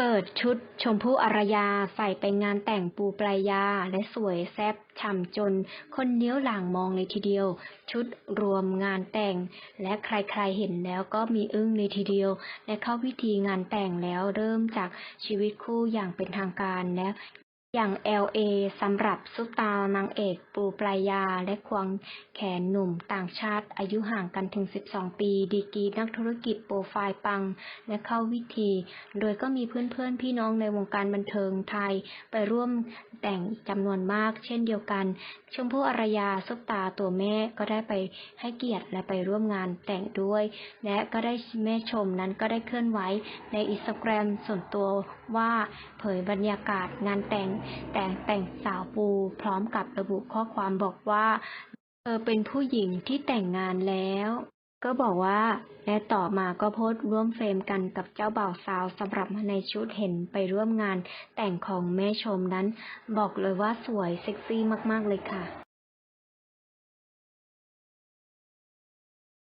เปิดชุดชมพู่อารยาใส่ไปงานแต่งปูปลายา และสวยแซบฉ่ำจน คนเลี้ยวหลังมองเลยทีเดียว ชุดรวมงานแต่ง และใครๆเห็นแล้วก็มีอึ้งเลยทีเดียว และเข้าพิธีงานแต่งแล้วเริ่มจากชีวิตคู่อย่างเป็นทางการและ อย่าง LA สำหรับซุปตาร์นางเอกปูปรายาและควงแขนหนุ่มต่างชาติอายุห่างกันถึง 12 ปี ดีกีนักธุรกิจโปรไฟล์ปัง และเข้าวิธี โดยก็มีเพื่อนๆ พี่น้องในวงการบันเทิงไทย ไปร่วมแต่งจำนวนมาก เช่นเดียวกัน ชมพู่อารยาซุปตาร์ตัวแม่ก็ได้ไปให้เกียรติและไปร่วมงานแต่งด้วย และก็ได้แม่ชมนั้นก็ได้เคลื่อนไหวในอินสตาแกรมส่วนตัวว่าเผยบรรยากาศงานแต่งแต่งแต่งสาวปูพร้อมกับระบุข้อความบอกว่าเธอเป็นผู้หญิงที่แต่งงานแล้ว ก็บอกว่า และต่อมาก็โพสต์ร่วมเฟรมกันกับเจ้าบ่าวสาวสำหรับในชุดเห็นไปร่วมงานแต่งของแม่ชมนั้น บอกเลยว่าสวยเซ็กซี่มากๆเลยค่ะ